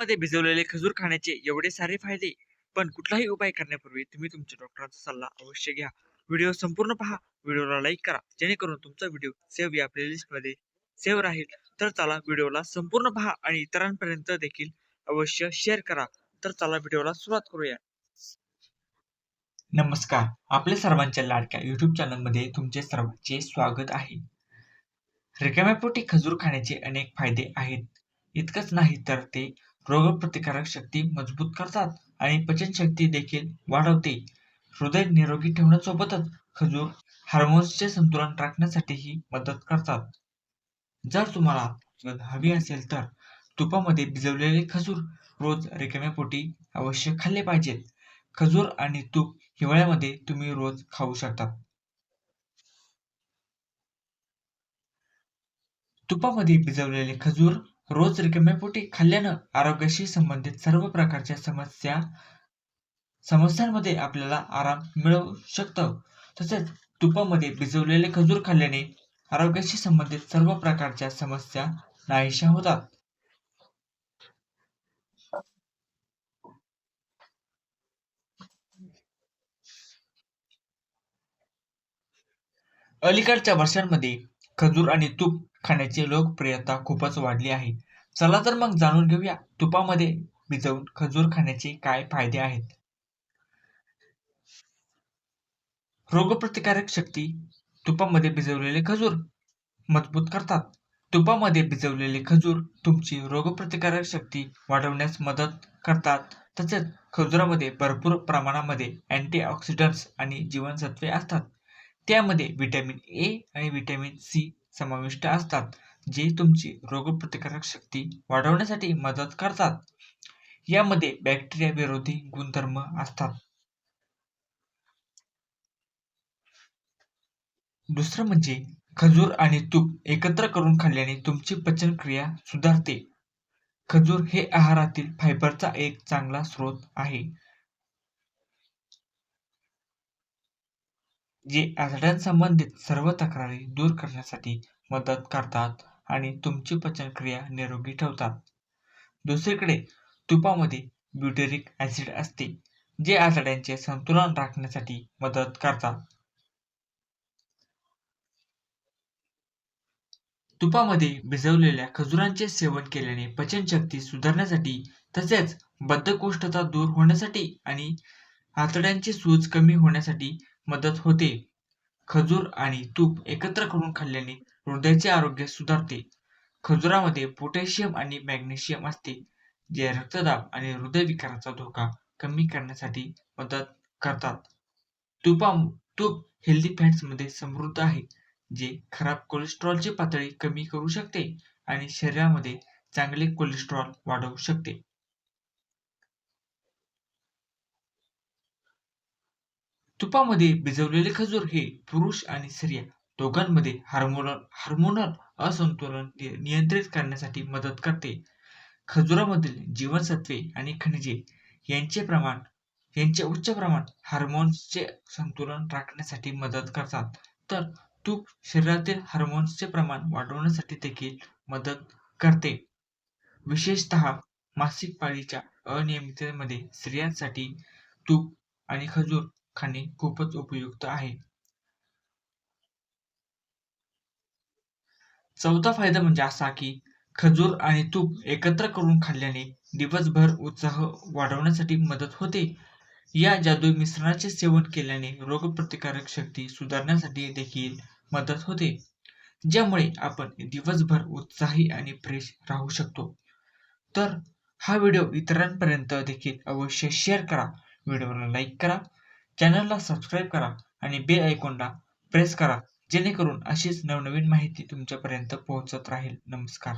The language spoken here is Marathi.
मध्ये भिजवलेले खजूर खाण्याचे एवढे सारे फायदे पण कुठलाही उपाय करण्यापूर्वी तुम्ही तुमच्या डॉक्टरांचा सल्ला अवश्य घ्या. व्हिडिओ संपूर्ण पहा. व्हिडिओला लाईक करा. जेणेकरून तुमचा व्हिडिओ सेव्ह या प्लेलिस्टमध्ये सेव्ह राहील. तर चला व्हिडिओला संपूर्ण पहा आणि इतरांपर्यंत देखील अवश्य शेअर करा. तर चला व्हिडिओला सुरुवात करूया. नमस्कार. आपल्या सर्वांच्या लाडक्या युट्यूब चॅनलमध्ये तुमचे सर्वांचे स्वागत आहे. रिकाम्यापोटी खजूर खाण्याचे अनेक फायदे आहेत. इतकंच नाही तर ते रोगप्रतिकारक शक्ती मजबूत करतात आणि पचनशक्ती देखील वाढवते. हृदय निरोगी ठेवण्यासोबतच खजूर हार्मोन्सचे संतुलन राखण्यासाठीही मदत करतात. जर तुम्हाला मदत हवी असेल तर तुपामध्ये भिजवलेले खजूर रोज रिकाम्यापोटी अवश्य खाल्ले पाहिजेत. खजूर आणि तूप हिवाळ्यामध्ये तुम्ही रोज खाऊ शकता तुपामध्ये भिजवलेले खजूर रोज रिकाम्या पोटी खाल्ल्यानं आरोग्याशी संबंधित सर्व प्रकारच्या समस्या समस्यांमध्ये आपल्याला आराम मिळू शकतो. तसेच तुपामध्ये भिजवलेले खजूर खाल्ल्याने आरोग्याशी संबंधित सर्व प्रकारच्या समस्या नाहीशा होतात. अलीकडच्या वर्षांमध्ये खजूर आणि तूप खाण्याची लोकप्रियता खूपच वाढली आहे. चला तर मग जाणून घेऊया तुपामध्ये भिजवून खजूर खाण्याचे काय फायदे आहेत. रोगप्रतिकारक शक्ती तुपामध्ये भिजवलेले खजूर मजबूत करतात. तुपामध्ये भिजवलेले खजूर तुमची रोगप्रतिकारक शक्ती वाढवण्यास मदत करतात. तसेच खजुरामध्ये भरपूर प्रमाणामध्ये अँटीऑक्सिडंट्स आणि जीवनसत्वे असतात. त्यामध्ये व्हिटॅमिन ए आणि व्हिटॅमिन सी समाविष्ट असतात जे तुमची रोगप्रतिकारक शक्ती वाढवण्यासाठी मदत करतात. यामध्ये बॅक्टेरिया विरोधी गुणधर्म असतात. दुसरं म्हणजे खजूर आणि तूप एकत्र करून खाल्ल्याने तुमची पचनक्रिया सुधारते. खजूर हे आहारातील फायबरचा एक चांगला स्रोत आहे. जे आतड्यांसंबंधित सर्व तक्रारी दूर करण्यासाठी मदत करतात आणि तुमची पचनक्रिया निरोगी ठेवतात. दुसरीकडे तुपामध्ये ब्युटेरिक ॲसिड असते जे आतड्यांचे संतुलन राखण्यासाठी मदत करतात. तुपामध्ये भिजवलेल्या खजुरांचे सेवन केल्याने पचनशक्ती सुधारण्यासाठी तसेच बद्धकोष्ठता दूर होण्यासाठी आणि आतड्यांची सूज कमी होण्यासाठी मदत होते. खजूर आणि तूप एकत्र करून खाल्ल्याने हृदयाचे आरोग्य सुधारते. खजुरामध्ये पोटॅशियम आणि मॅग्नेशियम असते जे रक्तदाब आणि हृदयविकाराचा धोका कमी करण्यासाठी मदत करतात. तुपा तूप हेल्दी फॅट्समध्ये समृद्ध आहे जे खराब कोलेस्ट्रॉलची पातळी कमी करू शकते आणि शरीरामध्ये चांगले कोलेस्ट्रॉल वाढवू शकते. तुपामध्ये भिजवलेले खजूर हे पुरुष आणि स्त्रिया दोघांमध्ये हार्मोनल हार्मोनल असंतुलन नियंत्रित करण्यासाठी मदत करते. खजुरामधील जीवनसत्वे आणि खनिजे यांचे प्रमाण यांचे उच्च प्रमाण हार्मोन्सचे संतुलन राखण्यासाठी मदत करतात. तर तूप शरीरातील हार्मोन्सचे प्रमाण वाढवण्यासाठी देखील मदत करते. विशेषतः मासिक पाळीच्या अनियमिततेमध्ये स्त्रियांसाठी तूप आणि खजूर खाणे खूपच उपयुक्त आहे. चौथा फायदा म्हणजे असा की खजूर आणि तूप एकत्र करून खाल्ल्याने दिवसभर उत्साह वाढवण्यासाठी मदत होते. या जादू मिश्रणाचे सेवन केल्याने रोगप्रतिकारक शक्ती सुधारण्यासाठी देखील मदत होते. ज्यामुळे आपण दिवसभर उत्साही आणि फ्रेश राहू शकतो. तर हा व्हिडिओ इतरांपर्यंत देखील अवश्य शेअर करा. व्हिडिओला लाईक करा. चॅनलला सबस्क्राईब करा आणि बेल आयकॉनला प्रेस करा जेणेकरून अशीच नवनवीन माहिती तुमच्यापर्यंत पोहोचत राहील. नमस्कार.